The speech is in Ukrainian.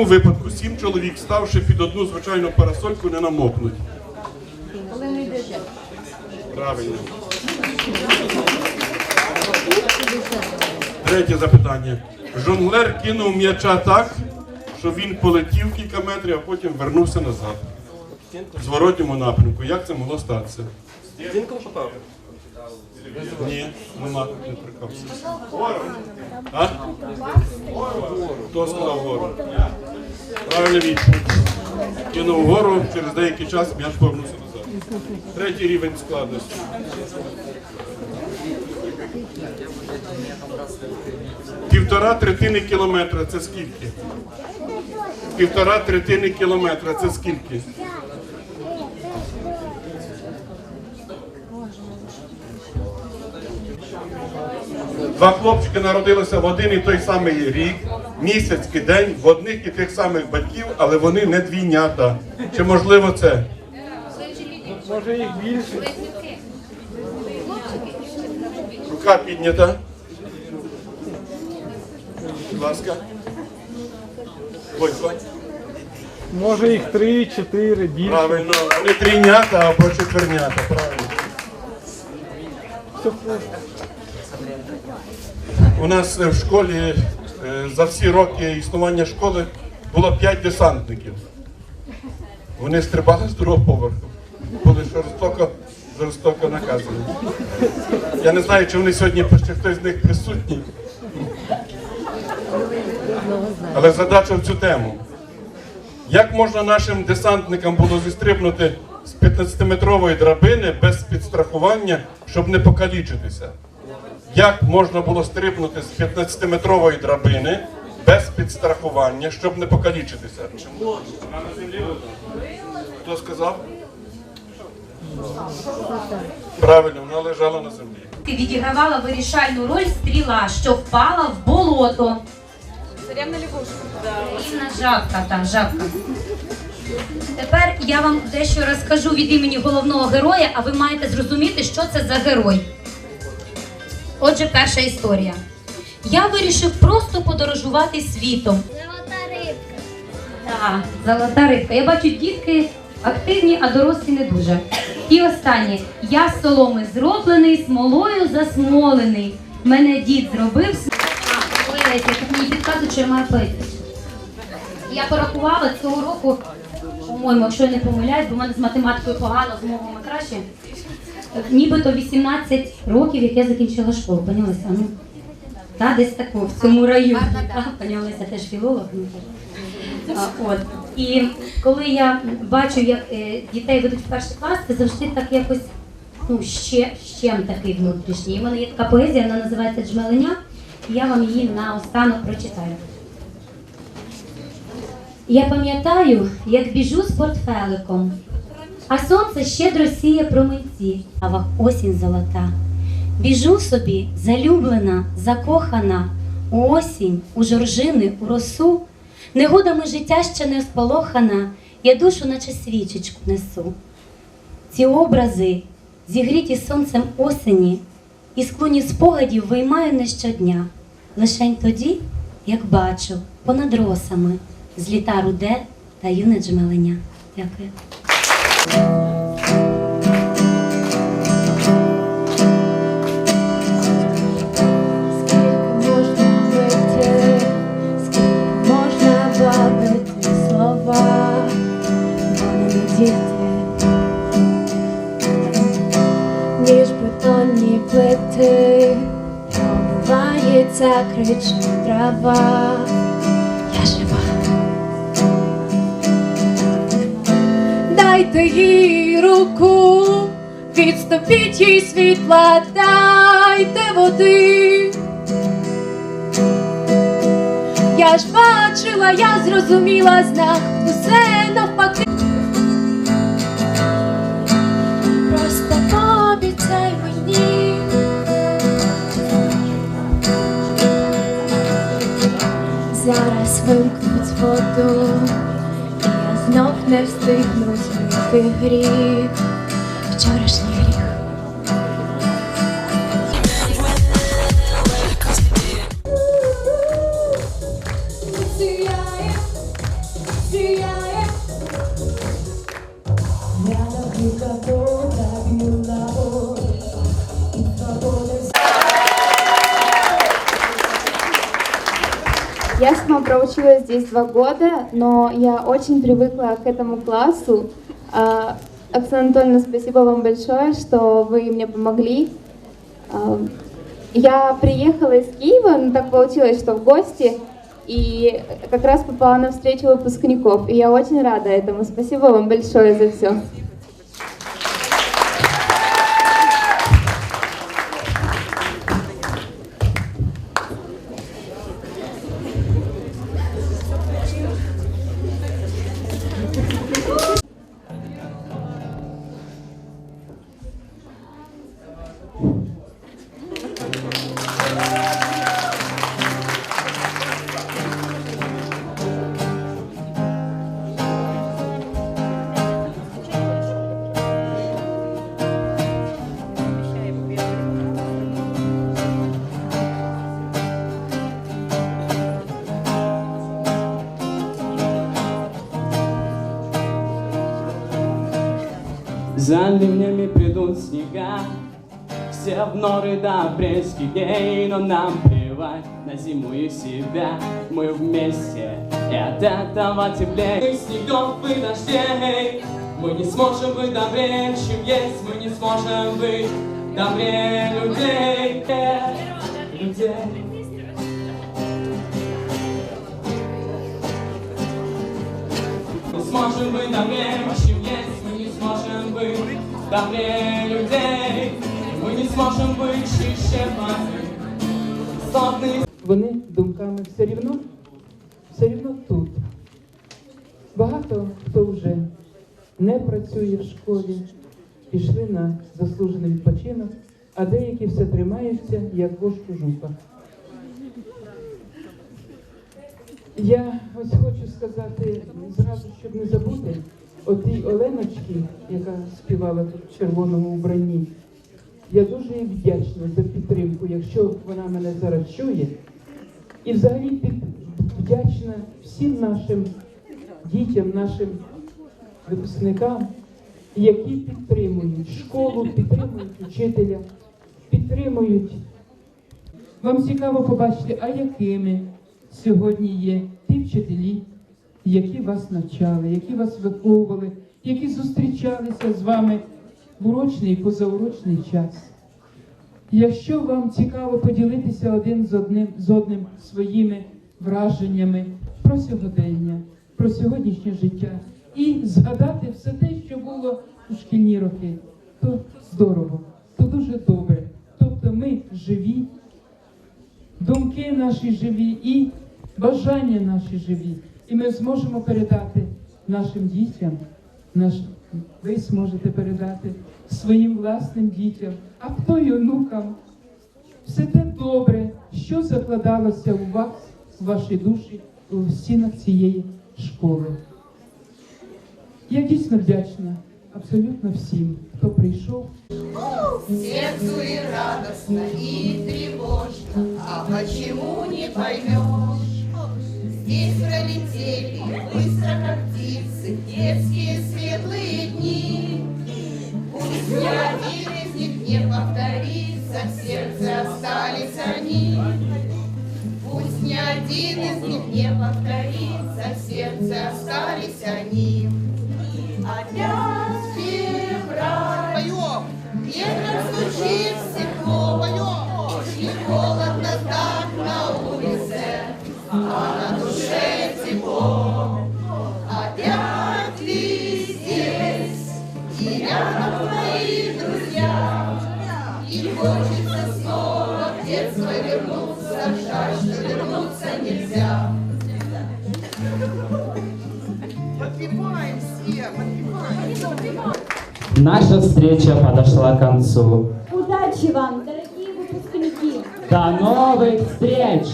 якому випадку сім чоловік, ставши під одну звичайну парасольку, не намокнуть? Правильно. Третє запитання. Жонглер кинув м'яча так, що він полетів кілька метрів, а потім вернувся назад. В зворотньому напрямку. Як це могло статися? Попав. Ні, нема, не прикався. А? Хто сказав гору? Правильна відповідь. Кинув гору, через деякий час м'яч повернувся назад. Третій рівень складності. Півтора третини кілометра це скільки? Півтора третини кілометра це скільки? Два хлопчики народилися в один і той самий рік, місяць і день, в одних і тих самих батьків, але вони не двійнята. Чи можливо це? Може їх більше. Рука піднята. Будь ласка. Ось, ось. Може їх три, чотири, більше. Правильно, вони трійнята або четвернята, правильно. Все просто. У нас е, в школі е, за всі роки існування школи було п'ять десантників. Вони стрибали з другого поверху, були жорстоко, жорстоко наказані. Я не знаю, чи вони сьогодні ще хтось з них присутній. Але задача в цю тему. Як можна нашим десантникам було зістрибнути з 15-метрової драбини без підстрахування, щоб не покалічитися? Як можна було стрибнути з 15-метрової драбини без підстрахування, щоб не покалічитися? Чому? На землі Хто сказав? Правильно, вона лежала на землі. відігравала вирішальну роль стріла, що впала в болото. Царевна лягушка. Інна жабка, та жабка. Тепер я вам дещо розкажу від імені головного героя, а ви маєте зрозуміти, що це за герой. Отже, перша історія. Я вирішив просто подорожувати світом. Золота рибка. Так, золота рибка. Я бачу, дітки активні, а дорослі не дуже. І останнє. Я з соломи зроблений, смолою засмолений. Мене дід зробив. А, як мені підказують, що я маю пити. Я порахувала цього року, по-моєму, якщо я не помиляюсь, бо в мене з математикою погано, з мовами краще. Нібито 18 років, як я закінчила школу, понялися? Ну, та, десь тако, в цьому районі. Понялися теж філолог. ну. От. І коли я бачу, як е, дітей ведуть в перший клас, це завжди так якось ну, ще, щем такий внутрішній. В мене є така поезія, вона називається Джмеленя, і я вам її наостанок прочитаю. Я пам'ятаю, як біжу з портфеликом, а сонце щедро сіє проминці, а осінь золота. Біжу собі, залюблена, закохана, у осінь, у жоржини, у росу. Негодами життя ще не сполохана, я душу, наче свічечку несу. Ці образи, зігріті сонцем осені, і склоні спогадів виймаю не щодня. Лишень тоді, як бачу, понад росами, зліта руде та юне джмеленя. Дякую. Ніж бетонні плити, пробивається кричить трава. Дайте їй руку, відступіть їй світла, дайте води. Я ж бачила, я зрозуміла знак, усе великий гріх, вчерашний гріх. Я сама проучилась здесь два года, но я очень привыкла к этому классу, А, Оксана Анатольевна, спасибо вам большое, что вы мне помогли. А, Я приехала из Киева, но так получилось, что в гости, и как раз попала на встречу выпускников. И я очень рада этому. Спасибо вам большое за все. За ливнями придут снега. Все в норы до апрельских дней Но нам плевать на зиму и себя. Мы вместе, и от этого теплее. Снегов и дождей Мы не сможем быть добрее, чем есть. Мы не сможем быть добрее людей. Людей. Мы сможем быть добрее, быть добрее людей. Мы не сможем быть чище воды. Сотни вони думками все рівно, все рівно тут. Багато хто вже не працює в школі, пішли на заслужений відпочинок, а деякі все тримаються, як вож кожуха. Я ось хочу сказати зразу, щоб не забути, отій Оленочці, яка співала тут в червоному убранні. Я дуже їй вдячна за підтримку, якщо вона мене зараз чує. І взагалі під, вдячна всім нашим дітям, нашим випускникам, які підтримують школу, підтримують учителя, підтримують. Вам цікаво побачити, а якими сьогодні є ті вчителі, які вас навчали, які вас виховували, які зустрічалися з вами в урочний і позаурочний час. Якщо вам цікаво поділитися один з одним з одним своїми враженнями про сьогодення, про сьогоднішнє життя і згадати все те, що було у шкільні роки, то здорово, то дуже добре. Тобто ми живі, думки наші живі і бажання наші живі. І ми зможемо передати нашим дітям, наш, ви зможете передати своїм власним дітям, а хто й онукам. Все те добре, що закладалося у вас, у вашій душі, у стінах цієї школи. Я дійсно вдячна абсолютно всім, хто прийшов. Сердцу и радостно, и тревожно, а почему не поймешь? Здесь пролетели быстро, как птицы, детские светлые дни. Пусть ни один из них не повторится, в сердце остались они. Пусть ни один из них не повторится, в сердце остались они. Опять Подпеваем все, подпеваем. Наша встреча подошла к концу. Удачи вам, дорогие выпускники. До новых встреч!